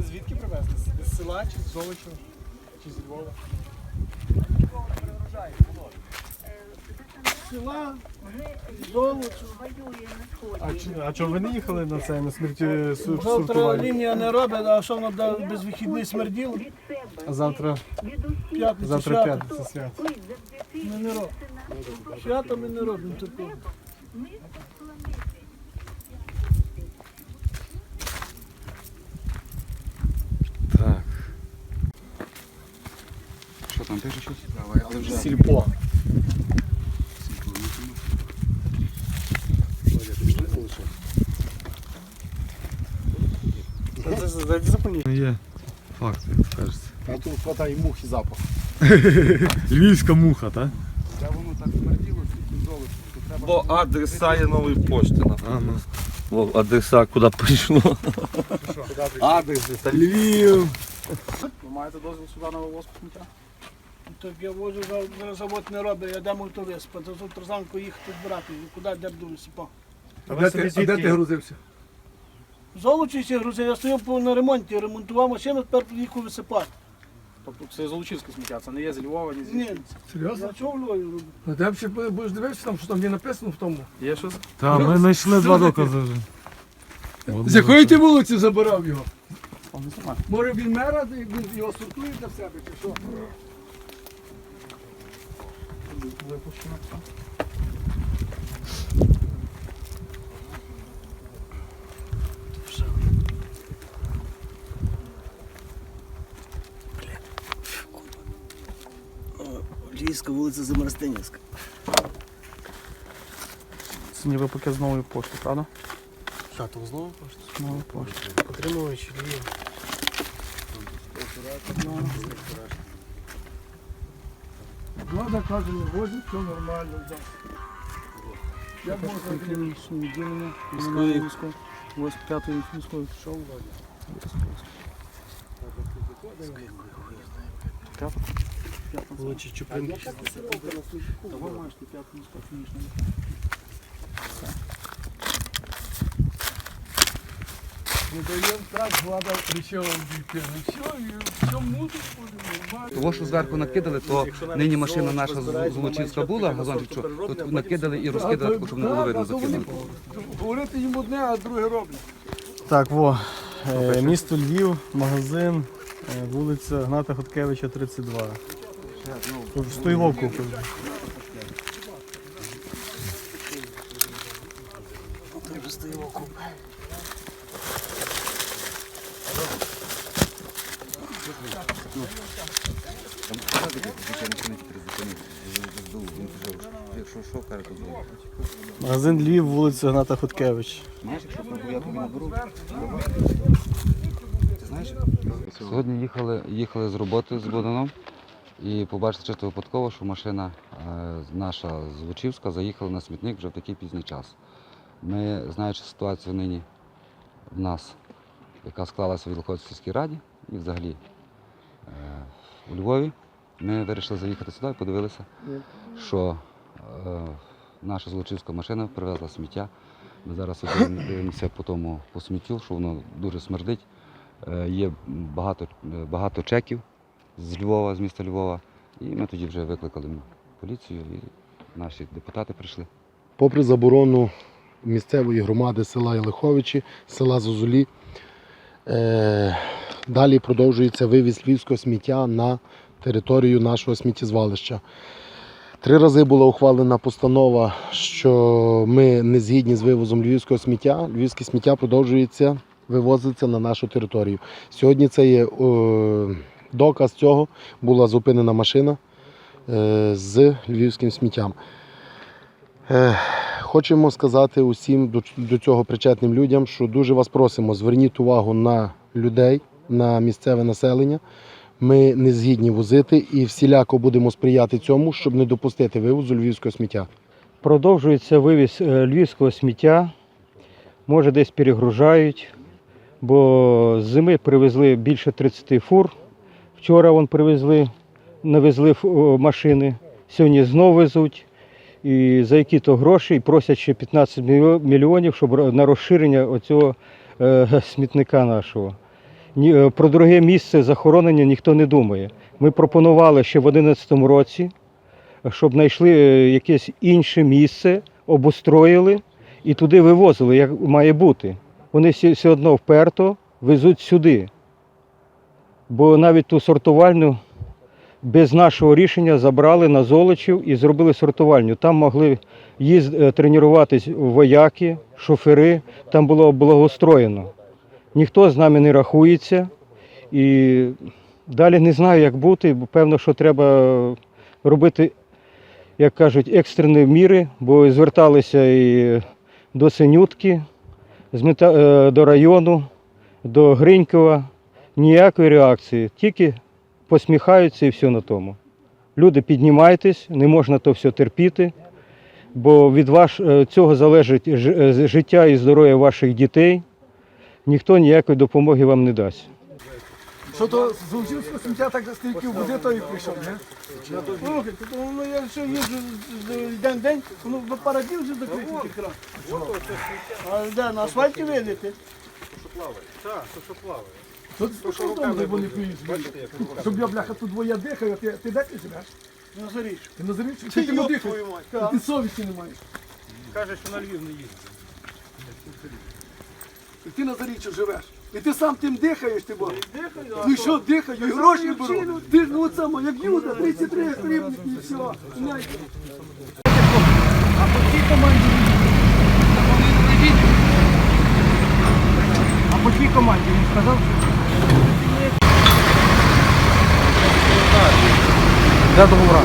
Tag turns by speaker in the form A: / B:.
A: ви звідки привезли? З- села чи з Золочева? Чи з Львова? Села, Золочева. А, чи, а чого ви не їхали на це, на смерті су-
B: Завтра
A: сортування?
B: лінія не робить, а що вона буде без вихідних смерділо?
A: А завтра,
B: П'ятниця
A: завтра
B: свято.
A: п'ятниця свято.
B: Ми не робимо. Свято ми не робимо такого.
C: Так. Що там, пише щось? Давай, але вже
A: Сільпо.
C: Є факт, як кажеться.
D: А тут хватає мух і запах.
C: Львівська муха, так?
D: Та воно так смерділо, то треба.
E: Бо адреса є нової пошти, напевно.
C: Ну.
E: Бо адреса куди прийшло. Адреси та Львів.
D: Ви маєте дозвіл сюди на вивозку сміття?
B: Так я возу за- завод не робить, я дам то висипати. Завтра зранку їхати збирати. І Куди де буду висипати?
A: А де ти, а де ти грузився?
B: Золочі ще грузи, я стояв по- на ремонті, ремонтував машину, тепер їхав висипати.
D: Тобто це Золочівське сміття, це не є зі Львова, ні
B: Ні.
A: Серйозно?
B: я чого в Львові роблю?
A: А де ще будеш дивитися, там, що там є написано в тому?
D: Є щось?
C: Так, ми знайшли два докази вже.
A: З якої ти вулиці забирав його? Може він мера, він його сортує для себе, чи що?
B: Львівська вулиця Замарстинівська.
D: Це ніби пакет з нової пошти, правда?
A: Що, то знову пошта?
D: Нова пошта.
A: Отримувач Львів.
B: Влада каже, не возить, все нормально. Да. Я можу
D: Клінічне відділення.
E: Міської.
D: Міської. Ось п'ятої міської. пішов.
A: Лучі Чуприн.
D: Того маєш ти п'ятий міську клінічну.
A: Не даємо так, влада причала вбити. Ну все, і все мусить буде.
C: Того, що зверху накидали, то нині машина наша з- Золочівська була, газончик, що тут накидали і розкидали, щоб не було видно закидали.
A: Говорити їм одне, а друге роблять.
F: Так, во. Е, місто Львів, магазин, е, вулиця Гната Хоткевича, 32. Стойло купив.
C: Якщо що, каже, то
F: Магазин Львів, вулиця Гната Хоткевич.
C: Знаєш, якщо я тобі наберу. Ти знаєш? Сьогодні їхали, їхали з роботи з Богданом і побачили чисто випадково, що машина е, наша з Лучівська заїхала на смітник вже в такий пізній час. Ми, знаючи ситуацію нині в нас, яка склалася в Вілоходській сільській раді і взагалі у Львові, ми вирішили заїхати сюди і подивилися, що е, наша злочинська машина привезла сміття. Ми зараз дивимося по тому по сміттю, що воно дуже смердить. Е, Є багато, е, багато чеків з Львова, з міста Львова. І ми тоді вже викликали поліцію і наші депутати прийшли.
G: попри заборону місцевої громади села Єлиховичі, села Зозулі, е, далі продовжується вивіз львівського сміття на територію нашого сміттєзвалища. Три рази була ухвалена постанова, що ми не згідні з вивозом львівського сміття. Львівське сміття продовжується вивозиться на нашу територію. Сьогодні це є е, доказ цього. Була зупинена машина е, з львівським сміттям. Е, Хочемо сказати усім до, до цього причетним людям, що дуже вас просимо, зверніть увагу на людей, на місцеве населення. Ми не згідні возити і всіляко будемо сприяти цьому, щоб не допустити вивозу львівського сміття.
H: Продовжується вивіз е, львівського сміття. Може, десь перегружають, бо з зими привезли більше 30 фур. Вчора вон привезли, навезли машини, сьогодні знову везуть. І за які-то гроші просять ще 15 мільйонів, щоб на розширення оцього е, смітника нашого. Е, про друге місце захоронення ніхто не думає. Ми пропонували ще в 2011 році, щоб знайшли е, якесь інше місце, обустроїли і туди вивозили, як має бути. Вони все одно вперто везуть сюди. Бо навіть ту сортувальню без нашого рішення забрали на Золочів і зробили сортувальню. Там могли їзд, е, тренуватись вояки, шофери, там було благоустроєно. Ніхто з нами не рахується. І далі не знаю, як бути, бо певно, що треба робити, як кажуть, екстрені міри, бо зверталися і до Синютки, е, до району, до Гринькова. Ніякої реакції, тільки посміхаються і все на тому. Люди, піднімайтесь, не можна то все терпіти, бо від ваш, е, цього залежить е, життя і здоров'я ваших дітей. Ніхто ніякої допомоги вам не дасть.
A: Що то з Лучівського сміття так стільки в води, то і прийшов, не?
B: Слухайте, то воно я що їжджу з- з- день в день, воно до парадів вже закриті ті кран. А де, на асфальті видите?
A: Тут що там, де вони поїздять? Щоб я, бляха, тут двоє дихаю, ти, ти де ти живеш?
B: На зарічку.
A: Ти на заріччі? Ти, ти не дихаєш? Ти совісті не маєш.
B: Каже, що на Львів не їздить.
A: І ти на заріччі живеш. І ти сам тим дихаєш, ти бо.
B: Дихаю,
A: Ну і що дихаю, і гроші беру. Ти ж ну от само, як Юда, 33 гривні і все.
B: А по цій команді
H: А по тій команді він сказав,
F: Де договора?